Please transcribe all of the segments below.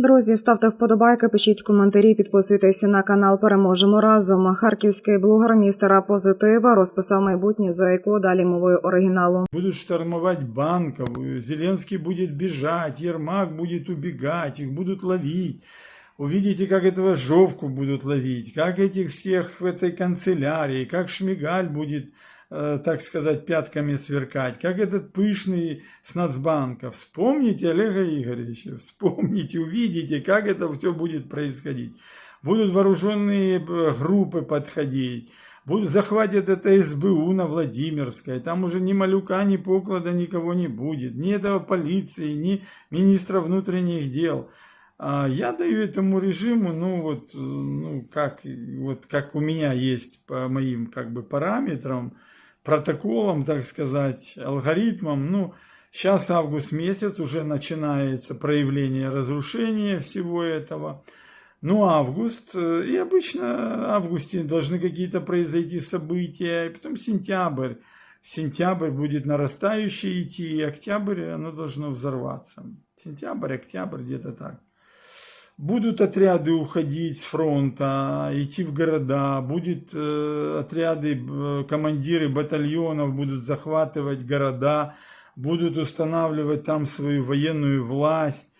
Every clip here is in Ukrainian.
Друзі, ставте вподобайки, пишіть коментарі, підписуйтесь на канал. Переможемо разом. Харківський блогер містера Позитива розписав майбутнє за яку далі мовою оригіналу. Будут штурмовать банковую, Зеленский будет бежать, Ермак будет убегать, их будут ловить. Увидите, как этого Жовку будут ловить, как этих всех в этой канцелярии, как Шмигаль будет, э, так сказать, пятками сверкать, как этот пышный с Нацбанка. Вспомните Олега Игоревича, вспомните, увидите, как это все будет происходить. Будут вооруженные э, группы подходить, будут захватят это СБУ на Владимирской, там уже ни Малюка, ни Поклада никого не будет, ни этого полиции, ни министра внутренних дел. А Я даю этому режиму, ну вот, э, ну как, вот как у меня есть по моим как бы параметрам, протоколам, так сказать, алгоритмам, ну, сейчас август месяц, уже начинается проявление разрушения всего этого. Ну, август, э, и обычно в августе должны какие-то произойти события, и потом сентябрь. Сентябрь будет нарастающий идти, и октябрь оно должно взорваться. Сентябрь, октябрь, где-то так. Будут отряды уходить с фронта, идти в города, будет э, отряды, э, командиры батальонов будут захватывать города, будут устанавливать там свою военную власть.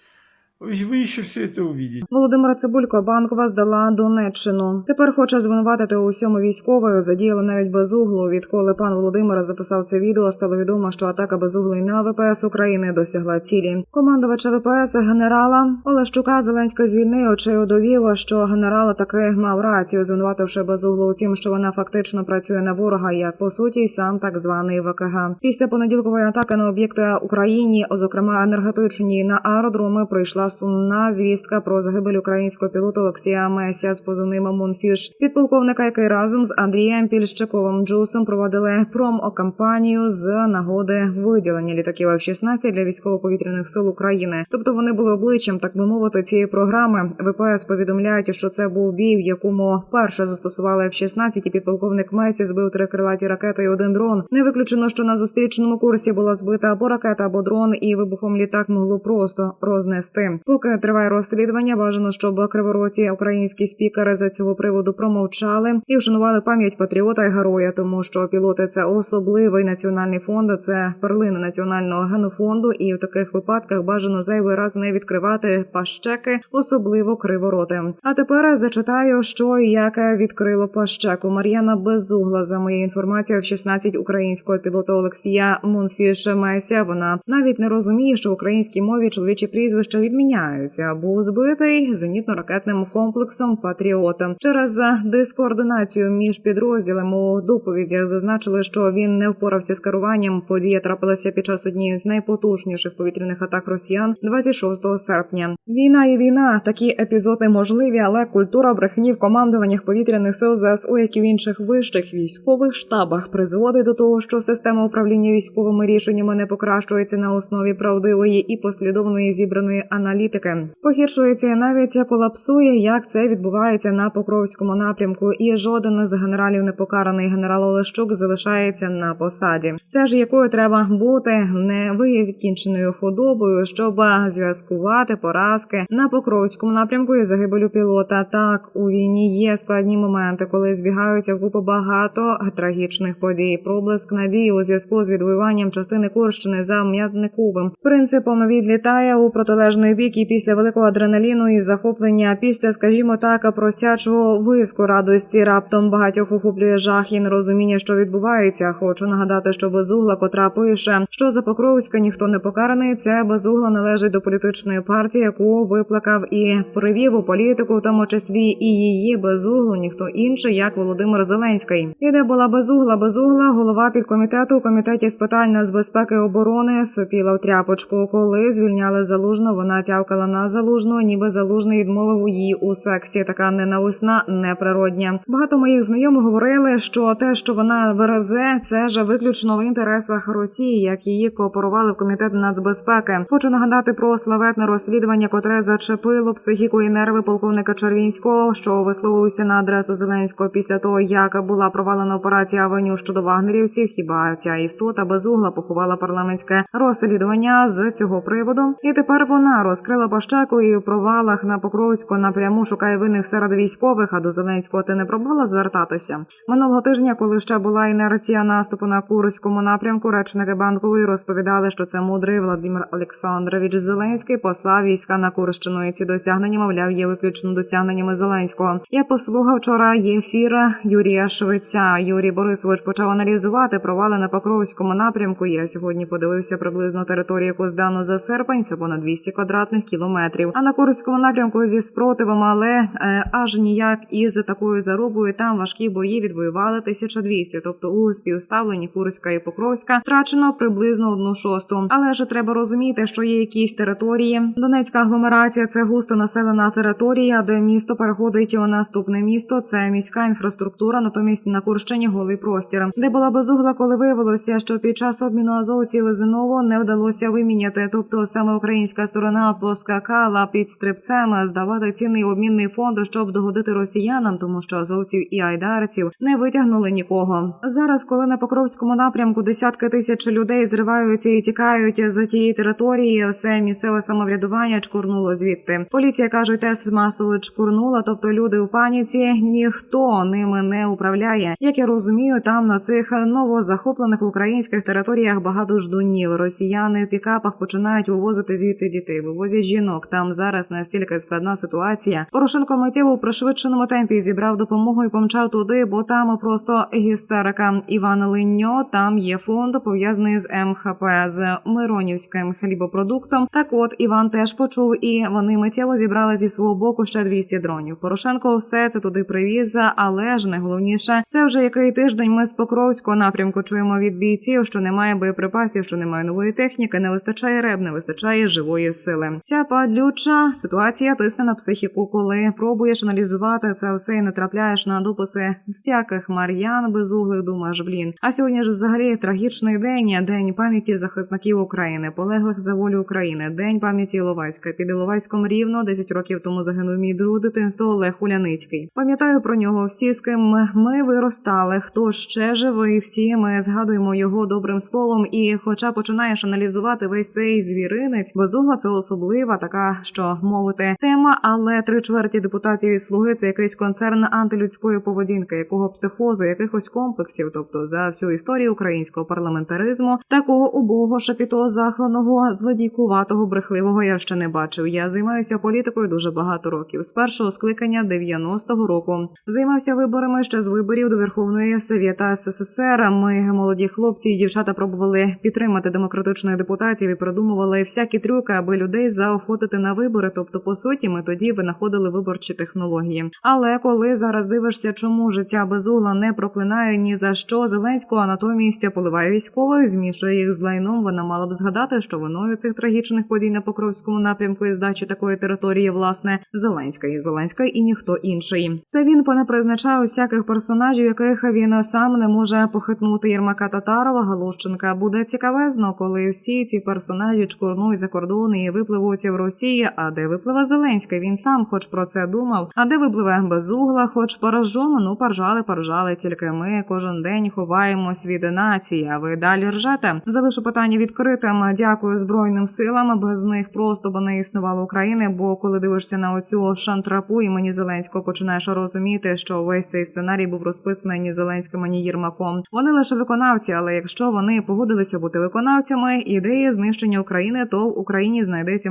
Вы вы еще все это увидите. Володимира Цибулько банкова здала Донеччину. Тепер хоче звинуватити у всьому військовою. Задіяли навіть безуглу. Відколи пан Володимир записав це відео, стало відомо, що атака безуглої на ВПС України досягла цілі. Командувача ВПС генерала Олещука Зеленський звільнив, чи довів, що генерал таки мав рацію, звинувативши безуглу у тім, що вона фактично працює на ворога, як по суті, й сам так званий ВКГ. Після понеділкової атаки на об'єкти Україні, зокрема енергетичні на аеродроми, прийшла сумна звістка про загибель українського пілота Олексія Меся з позивним Мунфіш, підполковника, який разом з Андрієм Пільщиковим Джусом проводили промо-кампанію з нагоди виділення літаків F-16 для військово-повітряних сил України. Тобто вони були обличчям, так би мовити, цієї програми. ВПС повідомляють, що це був бій, в якому перше застосували F-16, і підполковник Месі збив три крилаті ракети і один дрон. Не виключено, що на зустрічному курсі була збита або ракета, або дрон, і вибухом літак могло просто рознести. Поки триває розслідування, бажано, щоб кривороці українські спікери за цього приводу промовчали і вшанували пам'ять патріота і героя, тому що пілоти це особливий національний фонд, це перлина національного генофонду, і в таких випадках бажано зайвий раз не відкривати пащеки, особливо кривороти. А тепер зачитаю, що і як відкрило пащеку Мар'яна Безугла. За моєю інформацією, в 16 українського пілота Олексія Монфіша Меся. Вона навіть не розуміє, що в українській мові чоловічі прізвища відміняються. Був збитий зенітно-ракетним комплексом Патріота через дискоординацію між підрозділами у доповідях зазначили, що він не впорався з керуванням. Подія трапилася під час однієї з найпотужніших повітряних атак росіян 26 серпня. Війна і війна. Такі епізоди можливі, але культура брехні в командуваннях повітряних сил ЗСУ, як і в інших вищих військових штабах, призводить до того, що система управління військовими рішеннями не покращується на основі правдивої і послідовної зібраної аналітики. Погіршується і навіть колапсує, як це відбувається на Покровському напрямку, і жоден з генералів не покараний генерал Олещук залишається на посаді. Це ж якою треба бути невикінченою худобою, щоб зв'язкувати поразки на Покровському напрямку і загибелю пілота. Так у війні є складні моменти, коли збігаються вкупу багато трагічних подій. Проблиск надії у зв'язку з відвоюванням частини Курщини за м'ятниковим принципом відлітає у протилежний бік і після великого адреналіну і захоплення, після, скажімо так, просячого виску радості раптом багатьох охоплює жах і нерозуміння, що відбувається. Хочу нагадати, що безугла, котра пише, що за Покровська ніхто не покараний. Це безугла належить до політичної партії, яку виплакав і привів у політику, в тому числі і її безуглу, ніхто інший, як Володимир Зеленський. І де була безугла, безугла, голова підкомітету у комітеті з питань нацбезпеки і оборони сопіла в тряпочку. Коли звільняли залужно, вона тявкала на залужну, ніби залужний відмовив її у сексі. Така ненависна, неприродня. Багато моїх знайомих говорили, що те, що вона березе, це ж виключно в інтересах Росії, як її кооперували в комітет нацбезпеки. Хочу нагадати про славетне розслідування, котре зачепило психіку і нерви полковника Червінського, що висловився на адресу Зеленського після того, як була провалена операція Авеню щодо вагнерівців. Хіба ця істота безугла поховала парламентське розслідування з цього приводу? І тепер вона розкрила пащаку і в провалах на Покровську напряму шукає винних серед військових. А до Зеленського ти не пробувала звертатися минулого тижня, коли ще була інерція наступу на Курському напрямку. Речники банкової розповідали, що це мудрий Владимир Олександрович Зеленський послав війська на Курщину. І ці досягнення, мовляв, є виключно досягненнями Зеленського. Я послухав вчора ефір Юрія Швеця. Юрій Борисович почав аналізувати провали на Покровському напрямку. Я сьогодні подивився приблизно територію, яку здано за серпень. Це понад 200 квадратних кілометрів. А на Курському напрямку зі спротивом, але е, аж ніяк із такою зарубою там важкі бої відвоювали 1200. Тобто у співставленні Курська і Покровська втрачено приблизно одну шосту. Але ж треба розуміти, що є якісь території. Донецька агломерація це густо населена територія, де місто переходить у наступне місто. Це міська інфраструктура. Натомість на Курщині голий простір, де була безугла, коли виявилося, що під час обміну азовців знову не вдалося виміняти. Тобто саме українська сторона поскакала під стрибцем здавати цінний обмінний фонд, щоб догодити росіянам, тому що азовців і айдарців не витягнули нікого. Зараз, коли на Покровському напрямку десятки тисяч людей зриваються і тікають за тієї території, все місцеве самоврядування чкурнуло звідти. Поліція кажуть, тест масово чкурнула, тобто люди в паніці, ніхто ними не управляє. Як я розумію, там на цих новозахоплених українських територіях багато ждунів. Росіяни в пікапах починають вивозити звідти дітей, вивозять жінок. Там зараз настільки складна ситуація. Порошенко миттєво у пришвидшеному темпі зібрав допомогу і помчав туди, бо там просто гістерика. Іван Линьо там є фонд пов'язаний з МХП з Миронівським хлібопродуктом. Так от Іван теж почув, і вони миттєво зібрали зі свого боку ще 200 дронів. Порошенко все це туди привіз, але ж найголовніше, це вже який тиждень. Ми з Покровського напрямку чуємо від бійців, що немає боєприпасів, що немає нової техніки, не вистачає реб, не вистачає живої сили. Ця падлюча ситуація тисне на психіку, коли пробуєш аналізувати це все і не трапляєш на дописи всяких мар'ян безуглих. Думаєш, блін. А сьогодні ж взагалі трагічний день, день пам'яті захисників України, полеглих за волю України, день пам'яті Іловайська. Під Іловайськом рівно 10 років тому загинув мій друг дитинства Олег Уляницький. Пам'ятаю про нього всі, з ким ми виростали. Хто ще живий, всі ми згадуємо його добрим словом. І, хоча починаєш аналізувати весь цей звіринець, безугла це особлива така, що мовити тема, але три чверті депутатів від слуги це якийсь концерн антилюдської поведінки, якого психозу, якихось комплексів, тобто за всю історію українського парламентаризму, такого убогого шапіто захланого, злодійкуватого, брехливого я ще не бачив. Я займаюся політикою дуже багато років. З першого скликання 90-го року займався виборами ще з виборів до Верховної Совєта СССР. Ми молоді хлопці і дівчата пробували підтримати демократичних депутатів і придумували всякі трюки, аби людей заохотити на вибори. Тобто, по суті, ми тоді винаходили виборчі технології. Але коли зараз дивишся, чому життя безугла не проклинає ні за що Зеленського, а натомість поливає військових, змішує їх з лайном. Вона мала б згадати, що виною цих трагічних подій на Покровському напрямку і здачі такої території, власне, Зеленська і Зеленська і ніхто інший. Це він понепризначає усяких персонажів, яких він сам не може похитнути Єрмака Татарова, Галущенка. Буде цікавезно, коли всі ці персонажі чкурнують за кордони і випливуть в Росії. А де випливе Зеленський? Він сам, хоч про це думав. А де випливе безугла, хоч порожжомо, ну поржали, поржали. Тільки ми кожен день ховаємось від нації. А ви далі ржете? Залишу питання відкритим. Дякую збройним силам. Без них просто б не існувало України. Бо коли дивишся на оцю шантрапу, і мені Зеленського починаєш розуміти, що весь цей сценарій був розписаний ні Зеленським, ні Єрмаком. Вони лише виконавці, але якщо вони погодилися бути виконавцями ідеї знищення України, то в Україні знайдеться